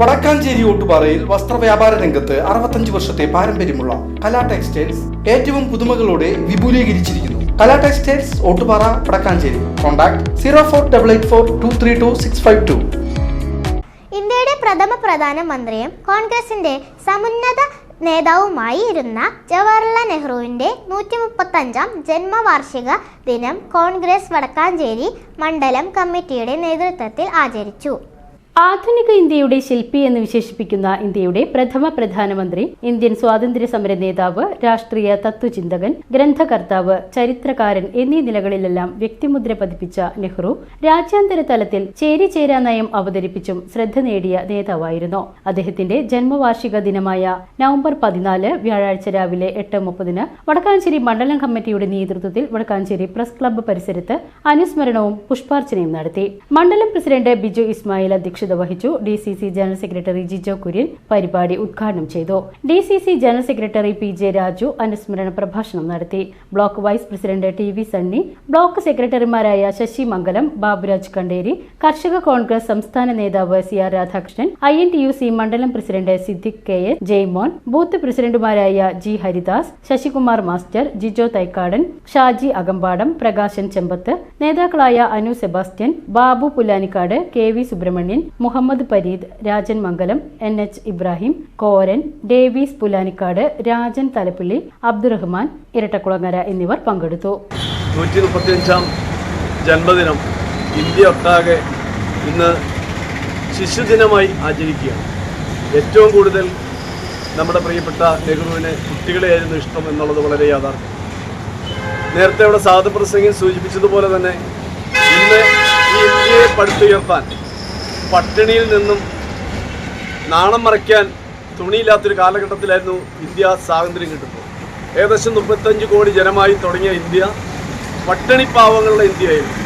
വടക്കാഞ്ചേരി ഓട്ടുപാറയിൽ വസ്ത്രവ്യാപാര രംഗത്ത് അറുപത്തഞ്ച് വർഷത്തെ പാരമ്പര്യമുള്ള കലാ ടെക്സ്റ്റൈൽസ് ഏറ്റവും പുതുമകളോടെ വിപുലീകരിച്ചിരിക്കുന്നു. Kala textiles Ottupara Vadakkanchery. Contact zero four double eight four two three two six five two. ഇന്ത്യയുടെ പ്രഥമ പ്രധാനമന്ത്രിയും കോൺഗ്രസിന്റെ സമുന്നത നേതാവുമായിരുന്ന ജവഹർലാൽ നെഹ്റുവിന്റെ നൂറ്റി മുപ്പത്തഞ്ചാം ജന്മവാർഷിക ദിനം കോൺഗ്രസ് വടക്കാഞ്ചേരി മണ്ഡലം കമ്മിറ്റിയുടെ നേതൃത്വത്തിൽ ആചരിച്ചു. ആധുനിക ഇന്ത്യയുടെ ശില്പി എന്ന് വിശേഷിപ്പിക്കുന്ന ഇന്ത്യയുടെ പ്രഥമ പ്രധാനമന്ത്രി ഇന്ത്യൻ സ്വാതന്ത്ര്യ സമര നേതാവ് രാഷ്ട്രീയ തത്വചിന്തകൻ ഗ്രന്ഥകർത്താവ് ചരിത്രകാരൻ എന്നീ നിലകളിലെല്ലാം വ്യക്തിമുദ്ര പതിപ്പിച്ച നെഹ്റു രാജ്യാന്തര തലത്തിൽ ചേരിചേരാ നയം അവതരിപ്പിച്ചും ശ്രദ്ധ നേടിയ നേതാവായിരുന്നു. അദ്ദേഹത്തിന്റെ ജന്മവാർഷിക ദിനമായ നവംബർ പതിനാല് വ്യാഴാഴ്ച രാവിലെ എട്ട് മുപ്പതിന് വടക്കാഞ്ചേരി മണ്ഡലം കമ്മിറ്റിയുടെ നേതൃത്വത്തിൽ വടക്കാഞ്ചേരി പ്രസ് ക്ലബ്ബ് പരിസരത്ത് അനുസ്മരണവും പുഷ്പാർച്ചനയും നടത്തി. മണ്ഡലം പ്രസിഡന്റ് ബിജു ഇസ്മായിൽ അധ്യക്ഷത വഹിച്ചു D C C general secretary Jijo Kurian പരിപാടി ഉദ്ഘാടനം ചെയ്തു. D C C general secretary P J Raju അനുസ്മരണ പ്രഭാഷണം നടത്തി. Block vice president T V Sunny block സെക്രട്ടറിമാരായ ശശി മംഗലം ബാബുരാജ് കണ്ടേരി കർഷക കോൺഗ്രസ് സംസ്ഥാന നേതാവ് C R Radhakrishnan I N T U C മണ്ഡലം president Siddique K S Jaymon booth പ്രസിഡന്റുമാരായ ജി ഹരിദാസ് ശശികുമാർ മാസ്റ്റർ ജിജോ തൈക്കാടൻ ഷാജി അകമ്പാടം പ്രകാശൻ ചെമ്പത്ത് നേതാക്കളായ Anu Sebastian Babu Pulanikkad K V Subramanian Muhammad Pareed Rajan Mangalam N H Ibrahim Koran Davis Pulanikkad Rajan Thalappilly Abdurahman Irattakulangara എന്നിവർ പങ്കെടുത്തു. നൂറ്റി മുപ്പത്തിയഞ്ചാം ജന്മദിനം India ഒട്ടാകെ ഇന്ന് ശിശുദിനമായി ആചരിക്കുകയാണ്. ഏറ്റവും കൂടുതൽ നമ്മുടെ പ്രിയപ്പെട്ട നെഹ്റുവിന് കുട്ടികളെയായിരുന്നു ഇഷ്ടം എന്നുള്ളത് വളരെ യാഥാർത്ഥ്യം. നേരത്തെ ഇവിടെ സാധു പ്രസംഗം സൂചിപ്പിച്ചതുപോലെ തന്നെ ഇന്ന് ഈ ഇന്ത്യയെ പടുത്തുയർത്താൻ പട്ടിണിയിൽ നിന്നും നാണം മറയ്ക്കാൻ തുണിയില്ലാത്തൊരു കാലഘട്ടത്തിലായിരുന്നു ഇന്ത്യ സ്വാതന്ത്ര്യം കിട്ടുന്നത്. ഏകദേശം മുപ്പത്തഞ്ച് കോടി ജനമായി തുടങ്ങിയ ഇന്ത്യ പട്ടിണിപ്പാവങ്ങളുടെ ഇന്ത്യയായിരുന്നു.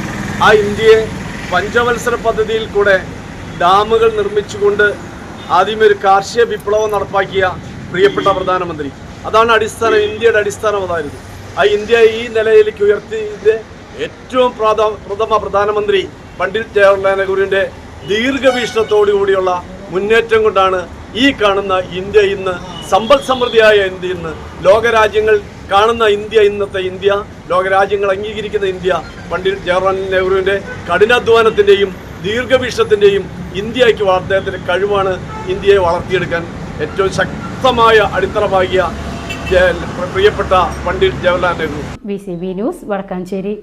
ആ ഇന്ത്യയെ പഞ്ചവത്സര പദ്ധതിയിൽ കൂടെ ഡാമുകൾ നിർമ്മിച്ചുകൊണ്ട് ആദ്യമേ ഒരു കാർഷിക വിപ്ലവം നടപ്പാക്കിയ പ്രിയപ്പെട്ട പ്രധാനമന്ത്രി. അതാണ് അടിസ്ഥാനം ഇന്ത്യയുടെ അടിസ്ഥാനം അതായിരുന്നു. ആ ഇന്ത്യ ഈ നിലയിലേക്ക് ഉയർത്തിയത് ഏറ്റവും പ്രഥമ പ്രധാനമന്ത്രി പണ്ഡിറ്റ് ജവഹർലാൽ നെഹ്റുവിന്റെ ദീർഘവീക്ഷണത്തോടുകൂടിയുള്ള മുന്നേറ്റം കൊണ്ടാണ് ഈ കാണുന്ന ഇന്ത്യ ഇന്ന് സമ്പദ് സമൃദ്ധിയായ ഇന്ത്യ ഇന്ന്. ലോകരാജ്യങ്ങൾ കാണുന്ന ഇന്ത്യ ഇന്നത്തെ ഇന്ത്യ ലോകരാജ്യങ്ങൾ അംഗീകരിക്കുന്ന ഇന്ത്യ. പണ്ഡിറ്റ് ജവഹർലാൽ നെഹ്റുവിന്റെ കഠിനാധ്വാനത്തിന്റെയും ദീർഘവീക്ഷണത്തിന്റെയും ഇന്ത്യയ്ക്ക് അദ്ദേഹത്തിന്റെ കഴിവാണ് ഇന്ത്യയെ വളർത്തിയെടുക്കാൻ ഏറ്റവും ശക്തമായ അടിത്തറ പ്രിയപ്പെട്ട Pandit Jawaharlal Nehru. B C B news Vadakkanchery.